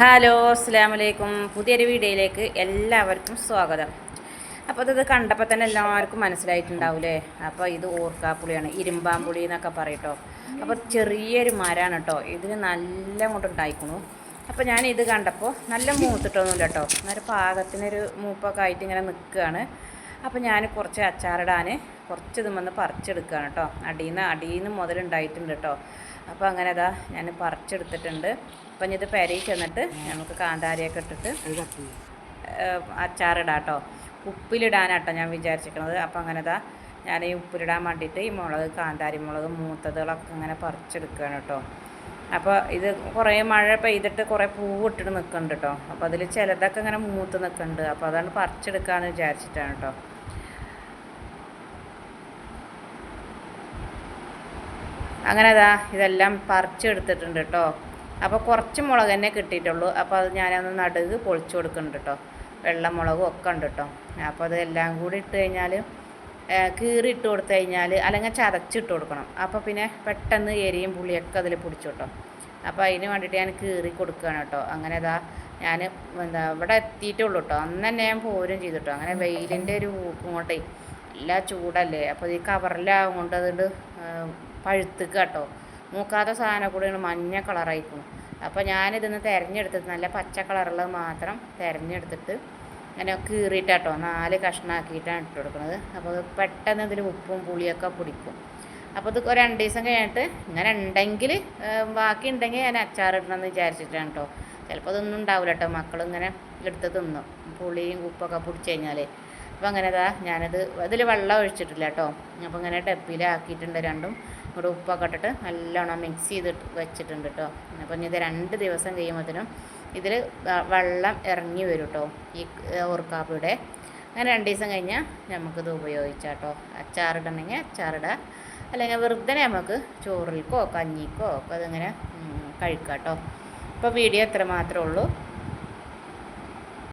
Hello അസ്സാം വലൈക്കും പുതിയൊരു വീഡിയോയിലേക്ക് എല്ലാവർക്കും സ്വാഗതം. അപ്പോൾ ഇത് കണ്ടപ്പോൾ തന്നെ എല്ലാവർക്കും മനസ്സിലായിട്ടുണ്ടാവില്ലേ അപ്പോൾ ഇത് ഓർക്കാപ്പുളിയാണ് ഇരുമ്പാമ്പുളി എന്നൊക്കെ പറയട്ടോ. അപ്പോൾ ചെറിയൊരു മരമാണ് കേട്ടോ. ഇതിന് നല്ല അങ്ങോട്ട് ഉണ്ടായിക്കണു. അപ്പോൾ ഞാൻ ഇത് കണ്ടപ്പോൾ നല്ല മൂത്തിട്ടൊന്നുമില്ല കേട്ടോ. എന്നൊരു പാകത്തിനൊരു മൂപ്പൊക്കെ ആയിട്ട് ഇങ്ങനെ നിൽക്കുകയാണ്. അപ്പോൾ ഞാൻ കുറച്ച് അച്ചാറിടാൻ കുറച്ച് ഇതുമെന്ന് പറിച്ചെടുക്കുകയാണ് കേട്ടോ അടിയിൽ നിന്ന് അടിയിൽ നിന്ന് മുതലുണ്ടായിട്ടുണ്ട് കേട്ടോ അപ്പോൾ അങ്ങനെ അതാ ഞാൻ പറിച്ചെടുത്തിട്ടുണ്ട്. അപ്പം ഇത് പെരയിൽ ചെന്നിട്ട് നമുക്ക് കാന്താരിയൊക്കെ ഇട്ടിട്ട് അച്ചാറിടാം കേട്ടോ ഉപ്പിലിടാനാട്ടോ ഞാൻ വിചാരിച്ചിരിക്കുന്നത് അപ്പം അങ്ങനെ ഇതാ ഞാൻ ഈ ഉപ്പിലിടാൻ വേണ്ടിയിട്ട് ഈ മുളക് കാന്താരി മുളക് മൂത്തതുകളൊക്കെ അങ്ങനെ പറിച്ചെടുക്കുകയാണ് കേട്ടോ അപ്പോൾ ഇത് കുറേ മഴ പെയ്തിട്ട് കുറേ പൂവിട്ടിട്ട് നിൽക്കുന്നുണ്ട് കേട്ടോ അപ്പോൾ അതിൽ ചിലതൊക്കെ ഇങ്ങനെ മൂത്ത് നിൽക്കുന്നുണ്ട് അപ്പോൾ അതാണ് പറിച്ചെടുക്കാമെന്ന് വിചാരിച്ചിട്ടാണ് കേട്ടോ അങ്ങനെ അതാ ഇതെല്ലാം പറിച്ചെടുത്തിട്ടുണ്ട് കേട്ടോ അപ്പോൾ കുറച്ച് മുളക് തന്നെ കിട്ടിയിട്ടുള്ളൂ. അപ്പോൾ അത് ഞാനൊന്ന് നടുക് പൊളിച്ചു കൊടുക്കുന്നുണ്ട് കേട്ടോ വെള്ളമുളകും ഒക്കെ ഉണ്ട് കേട്ടോ അപ്പോൾ അത് എല്ലാം കൂടി ഇട്ട് കഴിഞ്ഞാൽ ഇട്ട് കൊടുത്തു കഴിഞ്ഞാൽ അല്ലെങ്കിൽ ചതച്ചിട്ട് കൊടുക്കണം. അപ്പോൾ പിന്നെ പെട്ടെന്ന് എരിയും പുളിയൊക്കെ അതിൽ പിടിച്ചു കേട്ടോ അപ്പോൾ അതിന് വേണ്ടിയിട്ട് ഞാൻ കീറി കൊടുക്കുകയാണ് കേട്ടോ അങ്ങനെ ഇതാ ഞാൻ എന്താ ഇവിടെ എത്തിയിട്ടുള്ളൂ കേട്ടോ അന്ന് തന്നെ ഞാൻ പോരും ചെയ്തു കേട്ടോ അങ്ങനെ വെയിലിന്റെ ഒരു ഇങ്ങോട്ടേ എല്ലാ ചൂടല്ലേ. അപ്പോൾ ഈ കവറിലാവും കൊണ്ട് അതുകൊണ്ട് പഴുത്തുക കേട്ടോ. മൂക്കാത്ത സാധനം കൂടെ മഞ്ഞ കളറായിക്കും അപ്പോൾ ഞാനിതൊന്ന് തിരഞ്ഞെടുത്തിട്ട് നല്ല പച്ച കളറുള്ളത് മാത്രം തിരഞ്ഞെടുത്തിട്ട് അങ്ങനെ കീറിയിട്ടാട്ടോ നാല് കഷ്ണാക്കിയിട്ടാണ് ഇട്ട് കൊടുക്കുന്നത് അപ്പോൾ പെട്ടെന്ന് ഇതിൽ ഉപ്പും പുളിയൊക്കെ പിടിക്കും. അപ്പോൾ ഇത് രണ്ട് ദിവസം കഴിഞ്ഞിട്ട് ഇങ്ങനെ ഉണ്ടെങ്കിൽ ബാക്കി ഉണ്ടെങ്കിൽ ഞാൻ അച്ചാറിടണമെന്ന് വിചാരിച്ചിട്ടാണ് കേട്ടോ. ചിലപ്പോൾ അതൊന്നും ഉണ്ടാവില്ല കേട്ടോ മക്കളിങ്ങനെ എടുത്ത് തിന്നും. പുളിയും ഉപ്പൊക്കെ പിടിച്ച് കഴിഞ്ഞാൽ അപ്പോൾ അങ്ങനെ ഇതാ ഞാനത് അതിൽ വെള്ളം ഒഴിച്ചിട്ടില്ല കേട്ടോ. അപ്പോൾ ഇങ്ങനെ ഡപ്പിലാക്കിയിട്ടുണ്ട് രണ്ടും. ഇവിടെ ഉപ്പൊക്കെ ഇട്ടിട്ട് നല്ലോണം മിക്സ് ചെയ്തിട്ട് വെച്ചിട്ടുണ്ട് കേട്ടോ ഇനി ഇത് രണ്ട് ദിവസം കഴിയുമ്പോഴത്തേനും ഇതിൽ വെള്ളം ഇറങ്ങി വരും കേട്ടോ ഈ ഓർക്കാപ്പിയുടെ. അങ്ങനെ രണ്ട് ദിവസം കഴിഞ്ഞാൽ നമുക്കിത് ഉപയോഗിച്ചാൽ കേട്ടോ അച്ചാറിടണമെങ്കിൽ അച്ചാറിടുക അല്ലെങ്കിൽ വെറുതെ നമുക്ക് ചോറിൽക്കോ കഞ്ഞിക്കോ ഒക്കെ അതിങ്ങനെ കഴിക്കാം കേട്ടോ ഇപ്പോൾ വീഡിയോ എത്ര മാത്രമേ ഉള്ളൂ.